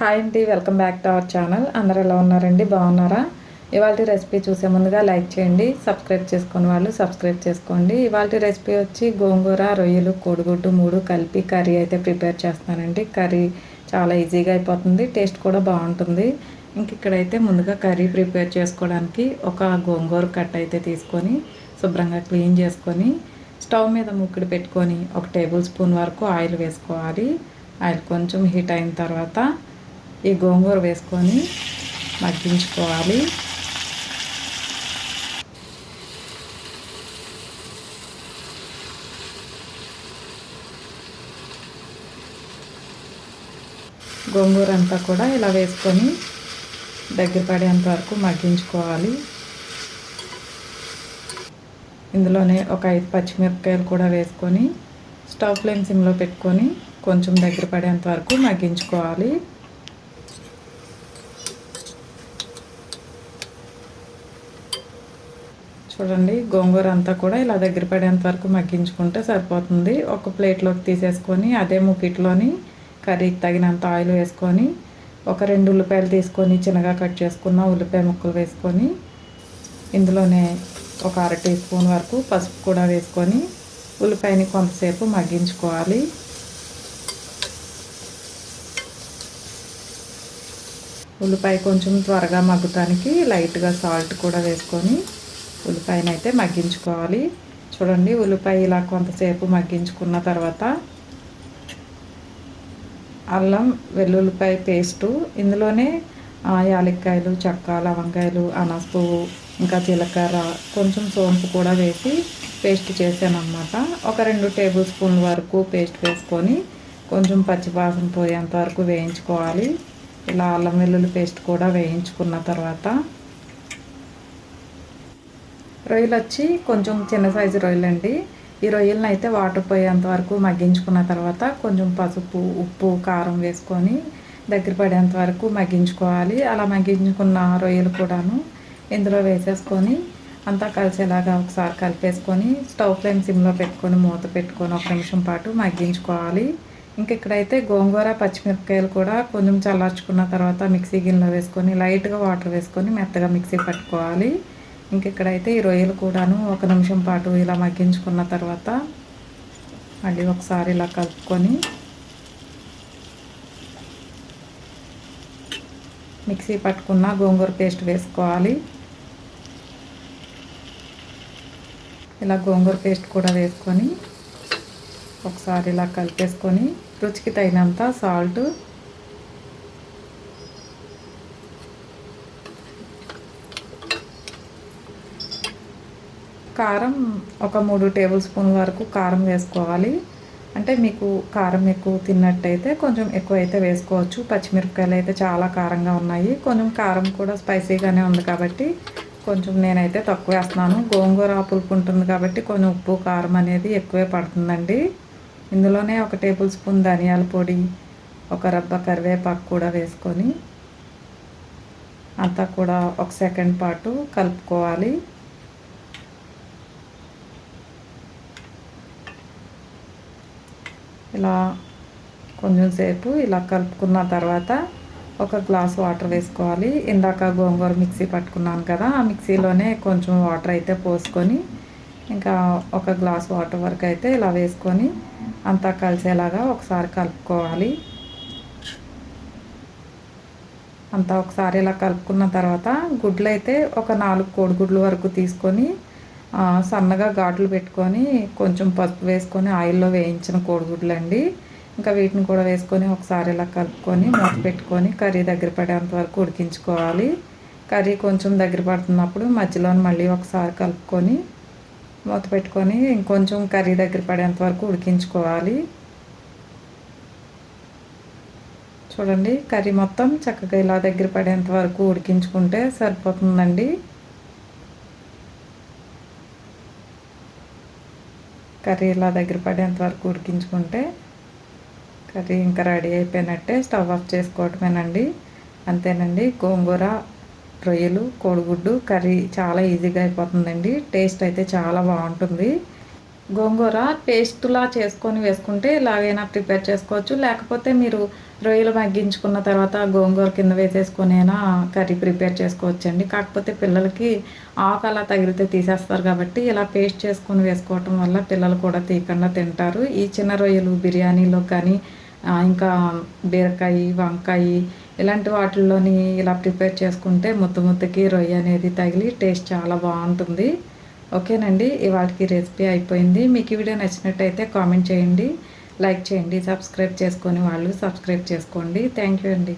Hi అండి welcome back to our channel అందరు ఎలా ఉన్నారండి? బాగున్నారా? ఇవాళ రెసిపీ చూసే ముందుగా లైక్ చేయండి. సబ్స్క్రైబ్ చేసుకుని వాళ్ళు సబ్స్క్రైబ్ చేసుకోండి. ఇవాళ రెసిపీ వచ్చి గోంగూర రొయ్యలు కోడిగుడ్డు మూడు కలిపి కర్రీ అయితే ప్రిపేర్ చేస్తానండి. కర్రీ చాలా ఈజీగా అయిపోతుంది. టేస్ట్ కూడా బాగుంటుంది. ఇంక ఇక్కడైతే ముందుగా కర్రీ ప్రిపేర్ చేసుకోవడానికి ఒక గోంగూర కట్ అయితే తీసుకొని శుభ్రంగా క్లీన్ చేసుకొని స్టవ్ మీద ముక్కుడు పెట్టుకొని ఒక టేబుల్ స్పూన్ వరకు ఆయిల్ వేసుకోవాలి. ఆయిల్ కొంచెం హీట్ అయిన తర్వాత ఈ గోంగూర వేసుకొని మగ్గించుకోవాలి. గోంగూర అంతా కూడా ఇలా వేసుకొని దగ్గర పడేంత వరకు మగ్గించుకోవాలి. ఇందులోనే ఒక ఐదు పచ్చిమిరపకాయలు కూడా వేసుకొని స్టవ్ ఫ్లేమ్ సిమ్లో పెట్టుకొని కొంచెం దగ్గర పడేంత వరకు మగ్గించుకోవాలి. చూడండి గోంగూర అంతా కూడా ఇలా దగ్గర పడేంత వరకు మగ్గించుకుంటే సరిపోతుంది. ఒక ప్లేట్లోకి తీసేసుకొని అదే ముకిట్లోని కర్రీకి తగినంత ఆయిల్ వేసుకొని ఒక రెండు ఉల్లిపాయలు తీసుకొని చిన్నగా కట్ చేసుకున్న ఉల్లిపాయ ముక్కలు వేసుకొని ఇందులోనే ఒక అర టీ స్పూన్ వరకు పసుపు కూడా వేసుకొని ఉల్లిపాయని కొంతసేపు మగ్గించుకోవాలి. ఉల్లిపాయ కొంచెం త్వరగా మగ్గుతానికి లైట్గా సాల్ట్ కూడా వేసుకొని ఉల్లిపాయను అయితే మగ్గించుకోవాలి. చూడండి ఉల్లిపాయ ఇలా కొంతసేపు మగ్గించుకున్న తర్వాత అల్లం వెల్లుల్లిపాయ పేస్టు ఇందులోనే యాలక్కాయలు చెక్క లవంగాయలు అనాస పువ్వు ఇంకా జీలకర్ర కొంచెం సోంపు కూడా వేసి పేస్ట్ చేశానమాట ఒక రెండు టేబుల్ స్పూన్ల వరకు పేస్ట్ వేసుకొని కొంచెం పచ్చివాసన పోయేంత వరకు వేయించుకోవాలి. ఇలా అల్లం వెల్లుల్లి పేస్ట్ కూడా వేయించుకున్న తర్వాత రొయ్యలు వచ్చి కొంచెం చిన్న సైజు రొయ్యలు అండి ఈ రొయ్యలను అయితే వాటర్ పోయేంత వరకు మగ్గించుకున్న తర్వాత కొంచెం పసుపు ఉప్పు కారం వేసుకొని దగ్గర పడేంత వరకు మగ్గించుకోవాలి. అలా మగ్గించుకున్న రొయ్యలు కూడాను ఇందులో వేసేసుకొని అంతా కలిసేలాగా ఒకసారి కలిపేసుకొని స్టవ్ ఫ్లేమ్ సిమ్లో పెట్టుకొని మూత పెట్టుకొని ఒక నిమిషం పాటు మగ్గించుకోవాలి. ఇంక ఇక్కడైతే గోంగూర పచ్చిమిరపకాయలు కూడా కొంచెం చల్లార్చుకున్న తర్వాత మిక్సీ గిన్నెలో వేసుకొని లైట్గా వాటర్ వేసుకొని మెత్తగా మిక్సీ పట్టుకోవాలి. ఇంక ఇక్కడైతే ఈ రొయ్యలు కూడాను ఒక నిమిషం పాటు ఇలా మగ్గించుకున్న తర్వాత మళ్ళీ ఒకసారి ఇలా కలుపుకొని మిక్సీ పట్టుకున్న గోంగూర పేస్ట్ వేసుకోవాలి. ఇలా గోంగూర పేస్ట్ కూడా వేసుకొని ఒకసారి ఇలా కలిపేసుకొని రుచికి తగినంత సాల్ట్ కారం ఒక మూడు టేబుల్ స్పూన్ వరకు కారం వేసుకోవాలి. అంటే మీకు కారం ఎక్కువ తిన్నట్టయితే కొంచెం ఎక్కువ అయితే వేసుకోవచ్చు. పచ్చిమిరపకాయలు అయితే చాలా కారంగా ఉన్నాయి. కొంచెం కారం కూడా స్పైసీగానే ఉంది కాబట్టి కొంచెం నేనైతే తక్కువ వేస్తున్నాను. గోంగూర పులుపు ఉంటుంది కాబట్టి కొంచెం ఉప్పు కారం అనేది ఎక్కువే పడుతుందండి. ఇందులోనే ఒక టేబుల్ స్పూన్ ధనియాల పొడి ఒక రబ్బ కరివేపాకు కూడా వేసుకొని అంతా కూడా ఒక సెకండ్ పాటు కలుపుకోవాలి. ఇలా కొంచెం సేపు ఇలా కలుపుకున్న తర్వాత ఒక గ్లాస్ వాటర్ వేసుకోవాలి. ఇందాక గోంగూర మిక్సీ పట్టుకున్నాను కదా ఆ మిక్సీలోనే కొంచెం వాటర్ అయితే పోసుకొని ఇంకా ఒక గ్లాస్ వాటర్ వరకు అయితే ఇలా వేసుకొని అంతా కలిసేలాగా ఒకసారి కలుపుకోవాలి. అంతా ఒకసారి ఇలా కలుపుకున్న తర్వాత గుడ్లు అయితే ఒక నాలుగు కోడిగుడ్లు వరకు తీసుకొని సన్నగా ఘాట్లు పెట్టుకొని కొంచెం పసుపు వేసుకొని ఆయిల్లో వేయించిన కోడిగుడ్లు అండి ఇంకా వీటిని కూడా వేసుకొని ఒకసారి ఇలా కలుపుకొని మూత పెట్టుకొని కర్రీ దగ్గర పడేంత వరకు ఉడికించుకోవాలి. కర్రీ కొంచెం దగ్గర పడుతున్నప్పుడు మధ్యలో మళ్ళీ ఒకసారి కలుపుకొని మూత పెట్టుకొని ఇంకొంచెం కర్రీ దగ్గర పడేంత వరకు ఉడికించుకోవాలి. చూడండి కర్రీ మొత్తం చక్కగా ఇలా దగ్గర పడేంత వరకు ఉడికించుకుంటే సరిపోతుందండి. కర్రీ ఇలా దగ్గర పడేంత వరకు ఉడికించుకుంటే కర్రీ ఇంకా రెడీ అయిపోయినట్టే స్టవ్ ఆఫ్ చేసుకోవటమేనండి. అంతేనండి. గోంగూర రొయ్యలు కోడిగుడ్డు కర్రీ చాలా ఈజీగా అయిపోతుందండి. టేస్ట్ అయితే చాలా బాగుంటుంది. గోంగూర పేస్ట్లా చేసుకొని వేసుకుంటే ఇలాగైనా ప్రిపేర్ చేసుకోవచ్చు. లేకపోతే మీరు రొయ్యలు మగ్గించుకున్న తర్వాత గోంగూర కింద వేసేసుకొనైనా కర్రీ ప్రిపేర్ చేసుకోవచ్చండి. కాకపోతే పిల్లలకి ఆకు అలా తగిలితే తీసేస్తారు కాబట్టి ఇలా పేస్ట్ చేసుకొని వేసుకోవటం వల్ల పిల్లలు కూడా తీయకుండా తింటారు. ఈ చిన్న రొయ్యలు బిర్యానీలో కానీ ఇంకా బీరకాయ వంకాయ ఇలాంటి వాటిల్లోని ఇలా ప్రిపేర్ చేసుకుంటే ముద్ద ముద్దకి రొయ్య అనేది తగిలి టేస్ట్ చాలా బాగుంటుంది. ఓకేనండి ఇవాళకి రెసిపీ అయిపోయింది. మీకు ఈ వీడియో నచ్చినట్టయితే కామెంట్ చేయండి లైక్ చేయండి సబ్స్క్రైబ్ చేసుకొని వాళ్ళు సబ్స్క్రైబ్ చేసుకోండి. థ్యాంక్ యూ అండి.